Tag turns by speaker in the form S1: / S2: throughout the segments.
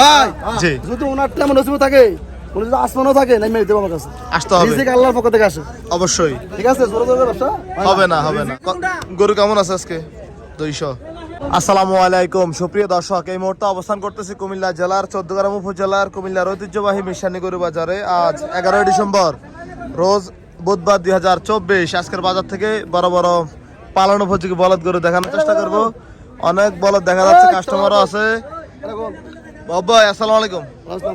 S1: ভাই!
S2: জি।
S1: যদি ওনার তেমন নসিব থাকে উনি যদি আসমানও থাকে নাই মেরে দেবো আমার কাছে।
S2: আসতে হবে।
S1: রিজিক আল্লাহর পক্ষ থেকে আসে।
S2: অবশ্যই।
S1: ঠিক আছে জোরে জোরে ব্যবসা?
S2: হবে না হবে না। গরু কেমন আছে আজকে? দুইশো। আসসালামু আলাইকুম। সুপ্রিয় দর্শক এই মুহূর্তে অবস্থান করতেছি কুমিল্লা জেলার চোদ্দগ্রাম উপজেলার কুমিল্লার ঐতিহ্যবাহী মিশানি গরু বাজারে। আজ এগারোই ডিসেম্বর রোজ বুধবার দুই হাজার চব্বিশ। আজকের বাজার থেকে বড় বড় পালন উপযোগী বলদ গরু দেখানোর চেষ্টা করব। অনেক বলদ দেখা যাচ্ছে কাস্টমারও আছে। বাবা আসসালামু আলাইকুম।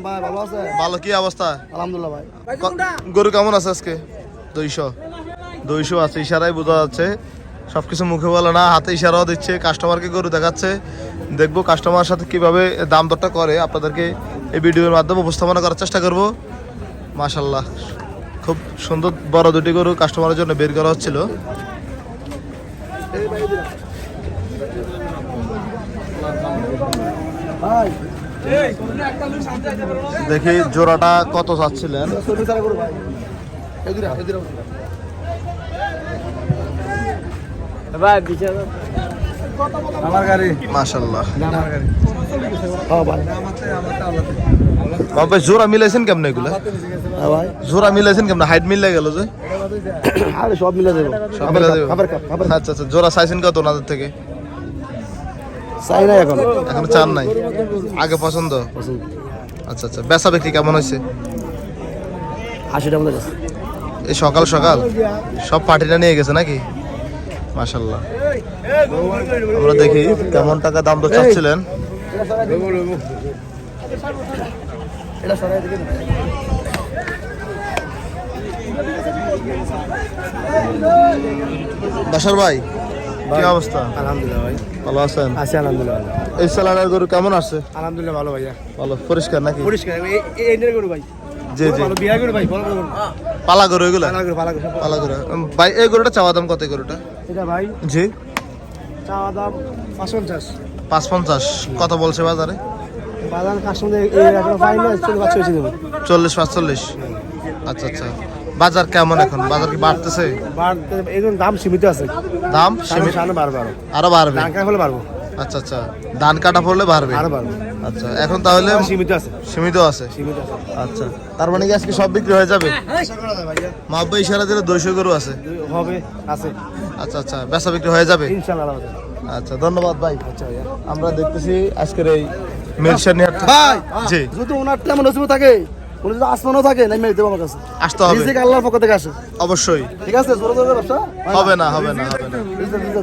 S1: ভাই ভালো আছে?
S2: ভালো কি অবস্থা?
S1: আলহামদুলিল্লাহ ভাই।
S2: গরু কেমন আছে আজকে? দুইশো। দুইশো আছে ইশারাই বোঝা যাচ্ছে। সবকিছু মুখে বলে না হাতে ইশারাও দিচ্ছে কাস্টমারকে গরু দেখাচ্ছে। দেখব কাস্টমার সাথে কীভাবে দাম দরটা করে আপনাদেরকে এই ভিডিওর মাধ্যমে উপস্থাপনা করার চেষ্টা করব। মাশাল্লাহ খুব সুন্দর বড় দুটি গরু কাস্টমারের জন্য বের করা হচ্ছিল।
S1: ভাই
S2: দেখি জোড়াটা কত চাচ্ছিলেন?
S3: আমার গাড়ি।
S2: মাশাল্লাহ
S1: হ্যাঁ
S2: বাবা জোড়া মিলাইছেন কেমন এগুলা?
S1: হ্যাঁ
S2: জোড়া মিলাইছেন কেমন? হাইট মিলে গেল যে।
S1: আরে সব মিলে দেবো
S2: আচ্ছা আচ্ছা জোড়া চাইছেন কত ওনাদের থেকে?
S1: চাই না এখন।
S2: এখন চান নাই? আগে পছন্দ? আচ্ছা আচ্ছা। বেচা বিক্রি কেমন হয়েছে?
S1: আশিটা মতো
S2: এই সকাল সকাল? সব পার্টিটা নিয়ে গেছে নাকি? মাশাল্লাহ আমরা দেখি কেমন টাকা দাম তো চাচ্ছিলেন। বাসার ভাই কি অবস্থা?
S1: আলহামদুলিল্লাহ ভাই।
S2: ভালো আছেন?
S1: আছি আলহামদুলিল্লাহ
S2: এই সালানের গরু কেমন আছে
S1: আলহামদুলিল্লাহ ভালো ভাইয়া।
S2: ভালো পরিষ্কার নাকি?
S1: পরিষ্কার এই গরু ভাই।
S2: জি জি।
S1: ভালো বিয়া গরু ভাই বড় বড়
S2: পালা গরু এগুলা?
S1: পালা গরু পালা গরু
S2: ভাই এই গরুটা চাওয়া দাম কত গরুটা?
S1: এটা ভাই
S2: জি।
S1: চাওয়া দাম পাঁচশো পঞ্চাশ
S2: পাঁচ পঞ্চাশ কত বলছে বাজারে?
S1: বাজার কাস্টমার এই এখন দেবো
S2: চল্লিশ পাঁচচল্লিশ। আচ্ছা আচ্ছা। বাজার কেমন এখন? বাজার কি বাড়তেছে?
S1: বাড়তে এখন দাম সীমিত আছে।
S2: দাম সীমিত?
S1: বাড়বে
S2: আরও। বাড়বে?
S1: হলে বাড়বো।
S2: আচ্ছা আচ্ছা। ধান কাটা পড়লে বাড়বে?
S1: আরও বাড়বো।
S2: আচ্ছা এখন তাহলে
S1: সীমিত আছে।
S2: সীমিত আছে?
S1: সীমিত আছে।
S2: আচ্ছা তার মানে কি আজকে সব বিক্রি হয়ে যাবে? মাব্বা ইশারা দিলে দুইশো গরু আছে।
S1: হবে আছে।
S2: আচ্ছা আচ্ছা বেচা বিক্রি হয়ে যাবে? আচ্ছা ধন্যবাদ ভাই।
S1: আচ্ছা
S2: আমরা দেখতেছি আজকের এই মিলশানি হাট
S1: ভাই
S2: জি।
S1: যদি ওনার তেমন নসিব থাকে উনি যদি আসমানও থাকে নাই মেরে দেবো আমার কাছে।
S2: আসতে হবে।
S1: রিজিক আল্লাহর পক্ষ থেকে আসে।
S2: অবশ্যই।
S1: ঠিক আছে? জোরে জোরে ব্যবসা?
S2: হবে না হবে না হবে না।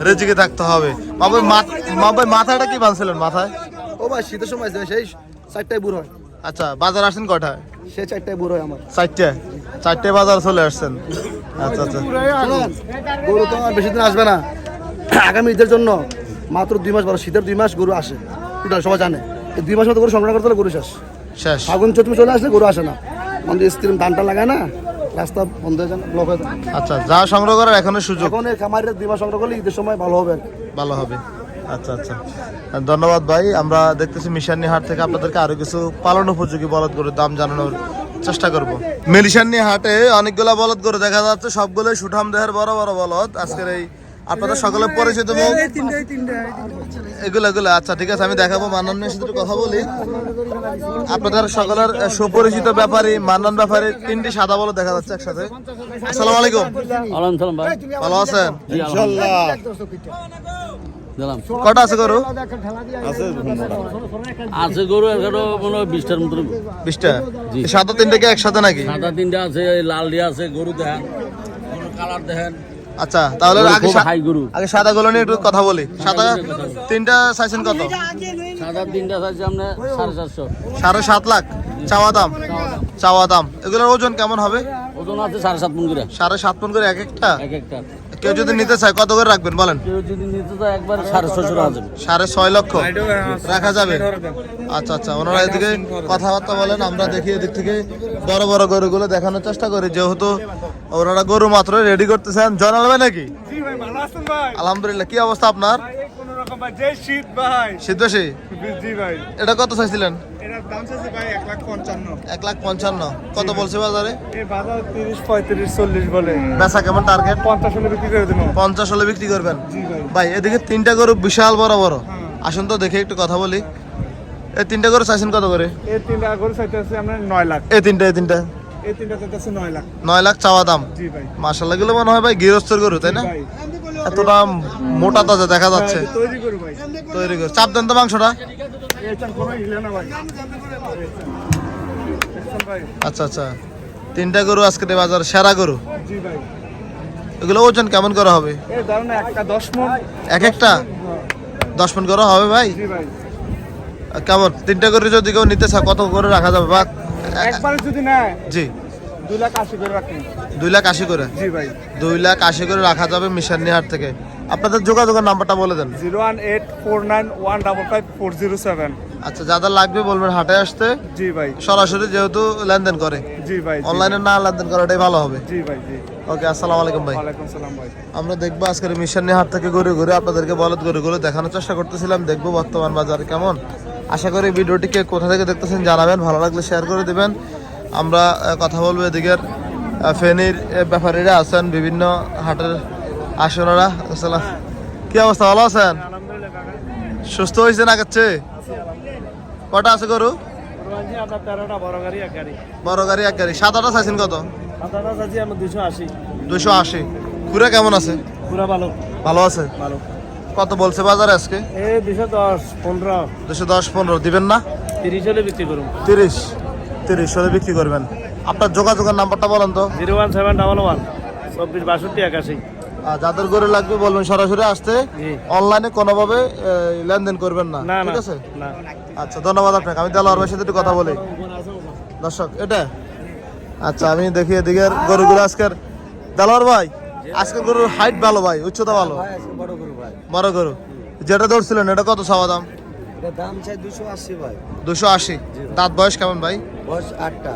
S2: রেজিকে থাকতে হবে। মাবাই মাবাই মাথাটা কি বাঁধছিলেন মাথায়?
S1: ও ভাই শীতের সময় সেই চারটায় বুড় হয়।
S2: আচ্ছা বাজার আসেন কয়টায়?
S1: সেই চারটায় বুড় হয় আমার।
S2: চারটে। চারটে বাজার চলে আসছেন। আচ্ছা আচ্ছা।
S1: গরু তো আর বেশি দিন আসবে না। আগামী ঈদের জন্য মাত্র দুই মাস বড় শীতের দুই মাস গরু আসে। সবাই জানে। দুই মাস মতো গরু সংগ্রহ করতে হলে গরু শেষ
S2: শেষ।
S1: ফাগুন চৈত্র চলে আসলে গরু আসে না। আমাদের স্ত্রীর ধানটা লাগায় না রাস্তা বন্ধ হয়ে যায় ব্লক হয়ে যায়।
S2: আচ্ছা যা সংগ্রহ করার এখনও সুযোগ।
S1: এখন এই খামারের মাস সংগ্রহ করলে ঈদের সময় ভালো হবে।
S2: ভালো হবে। আচ্ছা আচ্ছা। ধন্যবাদ ভাই। আমরা দেখতেছি মিশানি হাট থেকে আপনাদেরকে আরও কিছু পালন উপযোগী বলদ গরুর দাম জানানোর চেষ্টা করব। মিলিশানি হাটে অনেকগুলা বলদ গরু দেখা যাচ্ছে সবগুলোই সুঠাম দেহের বড় বড় বলদ। আজকের এই আপনাদের সকলে পরিচিত মুখ? এগুলো এগুলো আচ্ছা ঠিক আছে আমি দেখাবো মান্নান মেয়ের সাথে কথা বলি। আপনাদের সকলের সুপরিচিত ব্যাপারী মান্নান ব্যাপারী তিনটি সাদা বলদ দেখা যাচ্ছে একসাথে। আসসালামু আলাইকুম।
S3: ভাই।
S2: ভালো আছেন? কটা আছে গরু?
S3: আছে গরু এখানে মনে হয় বিশটার মতো
S2: বিশটা? সাদা তিনটে কি একসাথে নাকি?
S3: সাদা তিনটা আছে লাল দিয়ে আছে গরু দেখেন। কালার দেখেন।
S2: আচ্ছা তাহলে আগে আগে সাদা গুলো নিয়ে একটু কথা বলি। সাদা তিনটা চাইছেন কত?
S3: সাদা তিনটা সাড়ে চারশো।
S2: সাড়ে সাত লাখ। চাওয়া দাম? চাওয়া দাম। এগুলোর ওজন কেমন হবে?
S3: ওজন আছে সাড়ে সাত মন করে।
S2: সাড়ে সাত পন করে এক একটা?
S3: এক একটা।
S2: কেউ যদি নিতে চায় কত করে রাখবেন বলেন?
S3: কেউ যদি নিতে চায় একবার সাড়ে ছশো টাকা যাবে
S2: সাড়ে ছয় লক্ষ? রাখা যাবে? আচ্ছা আচ্ছা ওনারা এদিকে কথাবার্তা বলেন আমরা দেখি এদিক থেকে বড় বড় গরুগুলো দেখানোর চেষ্টা করি। যেহেতু ওনারা গরু মাত্র রেডি করতেছেন জানালবে নাকি?
S4: ভাই ভালো আছেন ভাই?
S2: আলহামদুলিল্লাহ কি অবস্থা আপনার?
S4: ভাই কোনো রকম ভাই যে শীত ভাই।
S2: সিদ্ধেশি
S4: জি ভাই।
S2: এটা কত চাইছিলেন
S4: এক লাখ পঞ্চান্ন।
S2: কত বলছে বাজারে? বেচা কেমন টার্গেট
S4: পঞ্চাশ হলে বিক্রি
S2: করবেন?
S4: ভাই।
S2: এদিকে তিনটা গরু বিশাল বড় বড়।
S4: হ্যাঁ।
S2: আসুন তো দেখে একটু কথা বলি। এই তিনটা করে চাইছেন কত করে?
S4: এই তিনটা গরু চাইতেছে আমরা নয় লাখ।
S2: এই তিনটা এই তিনটা।
S4: এই তিনটা চাইতেছে নয় লাখ।
S2: নয় লাখ চাওয়া দাম।
S4: জি ভাই।
S2: মাসাল্লাহগুলো মনে হয় ভাই গৃহস্থর গরু তাই না? এতটা মোটা তাজা দেখা যাচ্ছে।
S4: তৈরি ভাই।
S2: চাপ দেন তো মাংসটা। আচ্ছা আচ্ছা। তিনটা গরু আজকে বাজার সেরা গরু? এগুলো ওজন কেমন করা হবে?
S4: একটা দশ মন
S2: এক একটা? দশ মিনিট করা হবে ভাই?
S4: ভাই
S2: কেমন? তিনটা করে যদি কেউ নিতে চায় কত করে রাখা যাবে? বা
S4: একবারে যদি নেয়
S2: জি।
S4: দুই লাখ আশি করে রাখেন
S2: দুই লাখ আশি করে?
S4: জি ভাই।
S2: দুই লাখ আশি করে রাখা যাবে মিশানিহাট থেকে। আপনাদের যোগাযোগের নাম্বারটা বলে দেন।
S4: Zero one eight four nine one double five four zero seven.
S2: আচ্ছা যাদের লাগবে বলবেন হাটে আসতে
S4: জি ভাই।
S2: সরাসরি যেহেতু লেনদেন করে
S4: জি ভাই
S2: অনলাইনে না লেনদেন করাটাই ভালো হবে।
S4: জি ভাই জি।
S2: ওকে আসসালামু আলাইকুম ভাই।
S4: ওয়ালাইকুম সালাম ভাই।
S2: আমরা দেখব আজকের মিশন নিয়ে হাট থেকে ঘুরে ঘুরে আপনাদেরকে বলদ ঘুরে ঘুরে দেখানোর চেষ্টা করতেছিলাম দেখব বর্তমান বাজার কেমন। আশা করি ভিডিওটিকে কোথা থেকে দেখতেছেন জানাবেন ভালো লাগলে শেয়ার করে দিবেন। আমরা কথা বলব এদিকের ফেনীর ব্যাপারীরা আছেন বিভিন্ন হাটের আসনারা আসসালাম। কি অবস্থা, ভালো আছেন? সুস্থ হয়েছেন আগের চেয়ে? কটা আছে গরু?
S4: বড় গাড়ি, এক গাড়ি।
S2: সাত আটা চাইছেন কত?
S4: দুশো আশি।
S2: ঘুরে কেমন আছে?
S4: পুরা ভালো
S2: ভালো আছে?
S4: ভালো
S2: কত বলছে বাজারে আজকে?
S4: দুশো দশ পনেরো।
S2: দুশো দশ পনেরো দিবেন না?
S4: তিরিশ হলে বিক্রি করুন
S2: তিরিশ। তিরিশ হলে বিক্রি করবেন। আপনার যোগাযোগের নাম্বারটা বলেন তো।
S4: Zero one seven double one. চব্বিশ বাষট্টি একাশি।
S2: যাদের গরু লাগবে বলবেন সরাসরি আসতে অনলাইনে কোনোভাবে লেনদেন করবেন না। ঠিক আছে? আচ্ছা ধন্যবাদ আপনাকে। আমি দেলোয়ার ভাইয়ের সাথে একটু কথা বলি। দর্শক এটা? আচ্ছা আমি দেখি এদিকের গরুগুলো আজকের। দেলোয়ার ভাই আজকের গরুর হাইট ভালো ভাই উচ্চতা ভালো?
S1: বড় গরু ভাই।
S2: বড় গরু। যেটা ধরছিলেন এটা কত চাওয়া দাম?
S1: দাম চাই দুশো আশি ভাই।
S2: দুশো আশি। দাঁত বয়স কেমন ভাই?
S1: বয়স আটটা।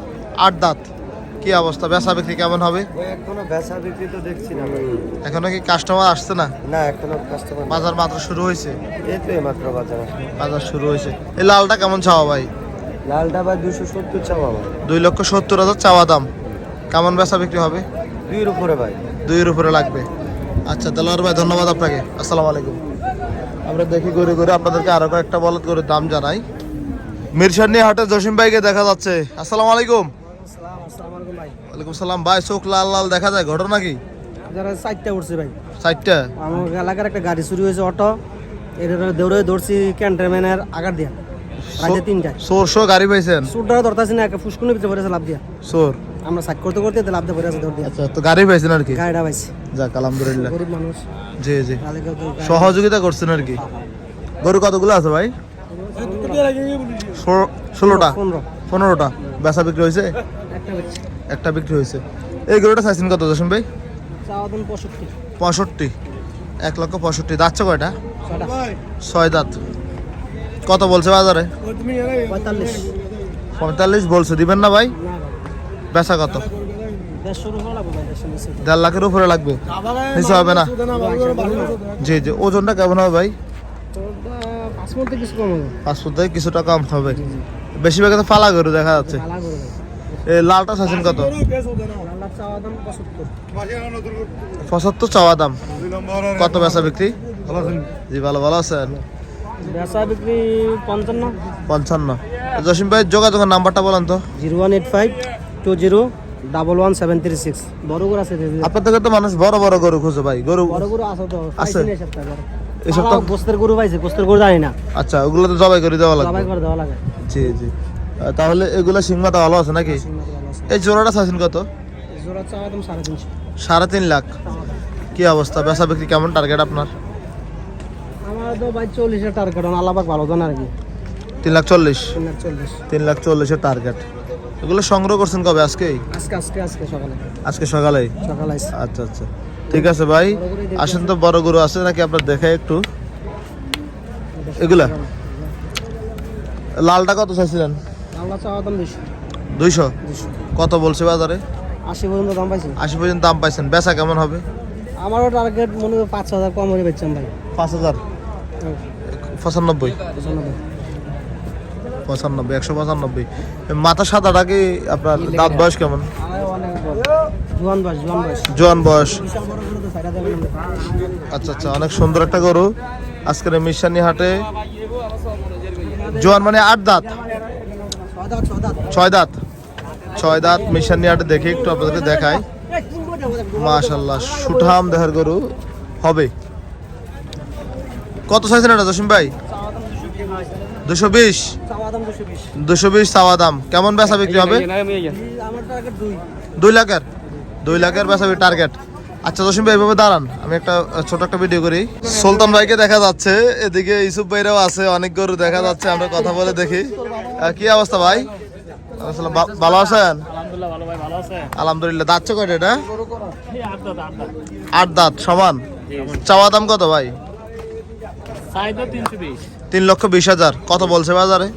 S2: আট দাঁত। কি অবস্থা? বেচা বিক্রি কেমন হবে?
S1: এখনও বেচা বিক্রি তো দেখছি না
S2: এখনও কি কাস্টমার আসছে না?
S1: না এখনও কাস্টমার
S2: বাজার মাত্র শুরু হয়েছে?
S1: এই তো মাত্র বাজার
S2: বাজার শুরু হয়েছে। এই লালটা কেমন চাওয়া ভাই?
S1: লালটা ভাই দুশো সত্তর চাওয়া ভাই।
S2: দুই লক্ষ সত্তর হাজার চাওয়া দাম। কেমন বেচা বিক্রি হবে?
S1: দুইয়ের উপরে ভাই।
S2: দুইয়ের উপরে লাগবে। আচ্ছা দেলোয়ার ভাই ধন্যবাদ আপনাকে। আসসালামু আলাইকুম। আমরা দেখি ঘুরে ঘুরে আপনাদেরকে আরও কয়েকটা বলদ করে দাম জানাই। মিরসানি হাটে জসিম ভাইকে দেখা যাচ্ছে। আসসালামু আলাইকুম। ওয়ালাইকুম সালাম। ভাই চোখ লাল লাল দেখা যায় ঘটনা কি?
S5: যারা চারটা উঠছে ভাই।
S2: চারটা?
S5: আমার এলাকার একটা গাড়ি চুরি হয়েছে অটো। এটা দৌড়ে দৌড়ছি ক্যান্টনমেন্টের আগার দিয়া। রাতে তিনটায়।
S2: সোর শো গাড়ি পাইছেন?
S5: সুরটা ধরতাছি না একটা ফুসকুনের ভিতরে পড়েছে লাভ দিয়া।
S2: সোর
S5: আমরা সাইড করতে করতে লাভ দিয়ে পড়ে আছে দৌড় দিয়া।
S2: আচ্ছা তো গাড়ি পাইছেন আর কি?
S5: গাড়িটা পাইছি।
S2: যাক আলহামদুলিল্লাহ।
S5: গরিব মানুষ।
S2: জি জি। সহযোগিতা করছেন আর কি? গরু কতগুলো আছে ভাই? ষোলো- ষোলোটা?
S5: পনেরো।
S2: পনেরোটা। বেচা বিক্রি হয়েছে?
S5: একটা
S2: একটা বিক্রি হয়েছে। এই গরুটা চাইছেন কত দশম ভাই?
S5: পঁয়ষট্টি।
S2: এক লক্ষ পঁয়ষট্টি। দাঁতছে কয়টা? ছয় দাঁত। কত বলছে বাজারে?
S5: পঁয়তাল্লিশ।
S2: বলছে। দিবেন না ভাই? বেচা কত? দেড় লাখের উপরে লাগবে। নিচে হবে না? জি জি। ওজনটা কেমন হবে ভাই?
S5: হবে।
S2: থেকে কিছুটা কম হবে। বেশিরভাগ তো ফালা গরু দেখা যাচ্ছে। লালটা চাইছেন কত?
S5: পঁচাত্তর
S2: চাওয়া দাম। কত বেচা বিক্রি? জি ভালো ভালো আছেন।
S5: বেচা বিক্রি পঞ্চান্ন।
S2: পঞ্চান্ন। জসিম ভাই যোগাযোগের নাম্বারটা বলেন তো।
S5: Zero one eight five two zero double one seven three six. বড় করে আছে
S2: থেকে তো মানুষ বড় বড় গরু খুঁজে ভাই। গরু
S5: বড় গরু আছে তো
S2: আছে?
S5: এই সপ্তাহে গোস্তের গরু পাইছে গোস্তের গরু জানি না।
S2: আচ্ছা ওগুলো তো জবাই করে দেওয়া লাগবে।
S5: সবাই করে দেওয়া লাগে।
S2: জি জি। তাহলে এগুলো সিংমাটা ভালো আছে নাকি? এই জোড়াটা চাইছেন কত?
S5: সাড়ে
S2: তিন লাখ। কি অবস্থা? বেচা বিক্রি কেমন টার্গেট আপনার?
S5: আমার তো ভাই চল্লিশের টার্গেট আলাপাক ভালো জানা আর কি।
S2: তিন লাখ চল্লিশ?
S5: তিন লাখ
S2: চল্লিশের টার্গেট এগুলো সংগ্রহ করছেন কবে? আজকেই?
S5: আজকে আজকে আজকে সকালে।
S2: আজকে সকালেই?
S5: সকালে
S2: আচ্ছা আচ্ছা। ঠিক আছে ভাই। আসেন তো বড় গরু আছে নাকি আপনার দেখে একটু? এগুলা? লালটা কত চাইছিলেন?
S5: আমরা চাওয়া দাম
S2: দুইশো।
S5: দুশো
S2: কত বলছে বাজারে?
S5: আশি পর্যন্ত দাম পাইছি।
S2: আশি পর্যন্ত দাম পাইছেন। বেচা কেমন হবে?
S5: আমারও টার্গেট মনে হয় পাঁচ হাজার কম হয়ে ভাই।
S2: পাঁচ হাজার? পঁচানব্বই?
S5: পঁচানব্বই।
S2: একশো পঁচানব্বই। মাথা সাদাটা কি আপনার দাঁত বয়স কেমন।
S5: জোয়ান বয়স।
S2: আচ্ছা আচ্ছা অনেক সুন্দর একটা গরু। আজকের মিশানি হাটে। জোয়ান মানে আট দাঁত।
S5: ছয় দাঁত। ছয় দাঁত।
S2: মিশানি হাটে দেখি একটু আপনাদেরকে দেখাই। মাশাল্লাহ সুঠাম দেহের গরু হবে। কত চাইছেন এটা জসিম ভাই? দুশো বিশ।
S5: দুশো বিশ।
S2: চাওয়া দাম। কেমন বেচা বিক্রি হবে?
S5: দুই।
S2: লাখের? দুই লাখের বেচা টার্গেট আচ্ছা জসিম ভাই এভাবে দাঁড়ান। আমি একটা ছোট একটা ভিডিও করি। সুলতান ভাইকে দেখা যাচ্ছে এদিকে ইসুফ ভাইরাও আছে অনেক গরু দেখা যাচ্ছে আমরা কথা বলে দেখি। কি অবস্থা ভাই? ভালো আছেন?
S3: আলহামদুলিল্লাহ
S2: দাঁতছে কয়টা এটা?
S3: আট দাঁত আট দাঁত।
S2: সমান? চাওয়া দাম কত ভাই? তিন লক্ষ বিশ হাজার। কত বলছে বাজারে?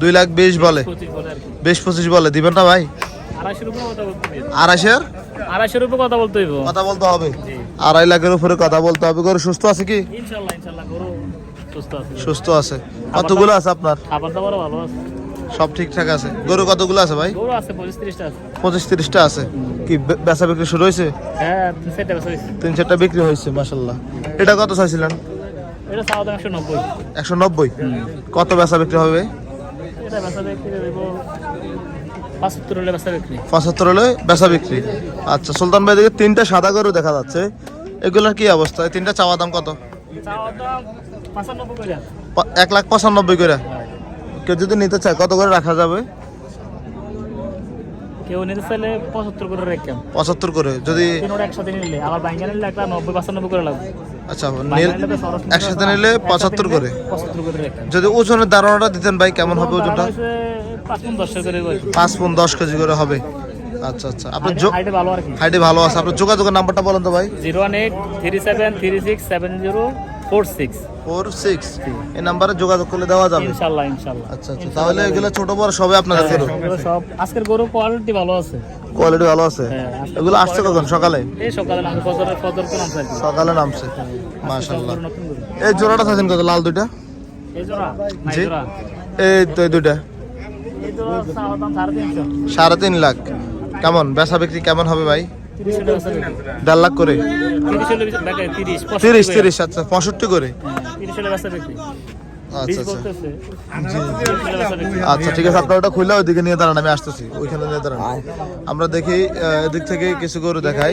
S2: দুই লাখ বিশ বলে। বিশ পঁচিশ বলে দিবেন না ভাই?
S3: আড়াইশোর? হইব
S2: আড়াইশের
S3: উপরে কথা বলতে হইব।
S2: কথা বলতে হবে। আড়াই লাখের উপরে কথা বলতে হবে। গরু সুস্থ আছে কি?
S3: ইনশাল্লাহ ইনশাল্লাহ গরু সুস্থ আছে।
S2: সুস্থ আছে। কতগুলো আছে আপনার?
S3: খাবার দাবারও ভালো আছে।
S2: সব ঠিকঠাক আছে। গরু কতগুলো আছে ভাই?
S3: গরু আছে পঁচিশ তিরিশটা আছে।
S2: পঁচিশ তিরিশটা আছে। কি বেচা বিক্রি শুরু হয়েছে?
S3: হ্যাঁ সেটা বেশি হয়েছে।
S2: তিন চারটা বিক্রি হয়েছে মাসাল্লাহ এটা কত চাইছিলেন?
S3: এটা চাওয়া দাম একশো নব্বই।
S2: একশো নব্বই? কত বেচা বিক্রি হবে
S3: এটা বেচা বিক্রি দেবো পাঁচাত্তর হলে বেচা বিক্রি।
S2: আচ্ছা সুলতান ভাই দিকে তিনটা সাদা গরু দেখা যাচ্ছে। এগুলোর কি অবস্থা? তিনটা চাওয়া দাম কত? এক লাখ পঁচানব্বই করে। কেউ যদি নিতে চায় কত করে রাখা যাবে?
S3: কেউ নিতে চাইলে পঁচাত্তর করে রেখেন
S2: পঁচাত্তর করে যদি
S3: একসাথে নিলে আবার ব্যাংকে নিলে একটা নব্বই পাঁচানব্বই করে লাগবে।
S2: আচ্ছা নীল- একসাথে নিলে পঁচাত্তর করে। যদি ওজনের ধারণাটা দিতেন ভাই কেমন হবে ওজনটা?
S3: পাঁচ পন দশ
S2: কেজি করে হবে। আচ্ছা আচ্ছা। আপনার
S3: হাইটে ভালো আর কি।
S2: হাইটে ভালো আছে। আপনার যোগাযোগের নাম্বারটা বলেন তো ভাই।
S3: Zero one eight three seven three six seven zero four six.
S2: Four six. এই নাম্বারে যোগাযোগ করলে দেওয়া যাবে।
S3: ইনশাল্লাহ ইনশাল্লাহ।
S2: আচ্ছা আচ্ছা। তাহলে এগুলো ছোট বড় সবে
S3: আজকের গরু কোয়ালিটি ভালো আছে।
S2: কোয়ালিটি ভালো আছে?
S3: হ্যাঁ,
S2: এগুলো আসছে কখন? সকালে?
S3: এই সকালে ফজরের ফজর নামছে
S2: সকালে
S3: গরু
S2: এই জোড়াটা থাকেন কত? লাল দুইটা?
S3: এই জোড়া?
S2: জি। এই দুইটা।
S3: সাড়ে
S2: তিন লাখ। কেমন? বেচা বিক্রি কেমন হবে ভাই। দেড় লাখ করে?
S3: তিরিশ তিরিশ করে।
S2: আচ্ছা পঁয়ষট্টি করে? আচ্ছা আচ্ছা। আচ্ছা ঠিক আছে আপনার ওটা খুললে ওইদিকে নিয়ে দাঁড়ান আমি আসতেছি। ওইখানে নিয়ে দাঁড়ান। আমরা দেখি এদিক থেকে কিছু গরু দেখাই।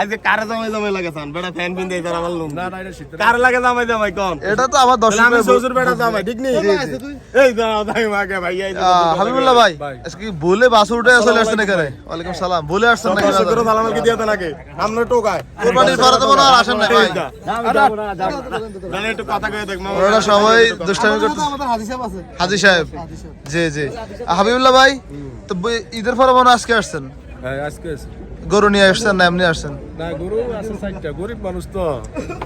S6: আজকে কারে জামাই জামাই লাগাছান বেটা ফ্যান পিন দেই তার আমার লুম কারে লাগে জামাই জামাই কোন?
S2: এটা তো আমার দশ
S6: আমি শ্বশুর বেটা। জামাই ঠিক নেই? এই দাও দাই মাকে ভাই এই
S2: হাবিবুল্লাহ ভাই আজকে বলে বাস উঠে চলে আসছেন এখানে? ওয়ালাইকুম সালাম। বলে আসছেন নাকি
S6: শুক্র সালাম কি দিতে নাকি? আমরা টোকায়।
S2: কোরবানির পরে তো আসেন না ভাই।
S6: জানে একটু কথা কয়ে দেখ মামা।
S2: ওরা সবাই দুষ্টামি করতে
S1: আমাদের হাজি সাহেব আছে।
S2: হাজি সাহেব? জি জি। হাবিবুল্লাহ ভাই তো ঈদের পরে মনে আজকে আসছেন।
S4: আজকে
S2: গরু নিয়ে আসছেন না এমনি আসছেন?
S4: না গরু আছে চারটা। গরিব মানুষ তো।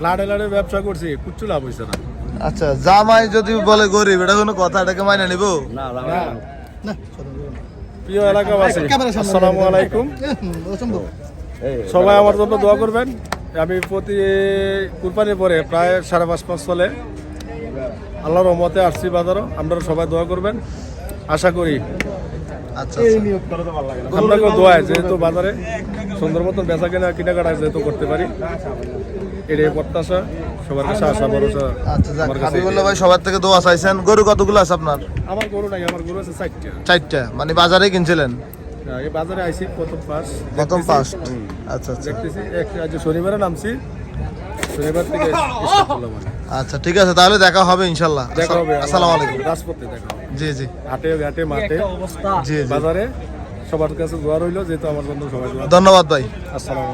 S4: লাড়ে লাড়ে ব্যবসা করছি কুচ্ছু লাভ হয়েছে না।
S2: আচ্ছা জামাই যদি বলে গরিব এটা কোনো কথা? এটাকে মাইনে নিব?
S4: না না।
S1: প্রিয় এলাকাবাসী
S4: আসসালামু আলাইকুম। সবাই আমার জন্য দোয়া করবেন। আমি প্রতি কুরবানির পরে প্রায় সাড়ে পাঁচ মাস চলে। আল্লাহর রহমতে আসছি বাজারও। আপনারা সবাই দোয়া করবেন। আশা করি
S2: আচ্ছা
S4: দোয়া যেহেতু বাজারে সুন্দর মতন বেচা কেনা কেনাকাটা যেহেতু করতে পারি। এটাই প্রত্যাশা সবার কাছে আশা ভরসা
S2: আচ্ছা যাক হাবিবুল্লাহ ভাই সবার থেকে দোয়া চাইছেন। গরু কতগুলো আছে আপনার?
S4: আমার গরু নাই আমার গরু আছে চারটা।
S2: চারটা মানে বাজারে কিনছিলেন?
S4: এই বাজারে আইছি প্রথম পাস
S2: প্রথম ফার্স্ট আচ্ছা আচ্ছা।
S4: দেখতেছি এক আজ শনিবারে নামছি। শনিবার থেকে।
S2: আচ্ছা ঠিক আছে তাহলে দেখা হবে ইনশাল্লাহ।
S4: দেখা হবে
S2: আসসালামু আলাইকুম।
S4: রাজপথে দেখা হবে।
S2: জি জি।
S4: হাটে ঘাটে মাঠে।
S2: অবস্থা। জি
S4: বাজারে সবার কাছে দোয়া রইল যেহেতু আমার জন্য সবাই
S2: ধন্যবাদ ভাই।
S4: আসসালাম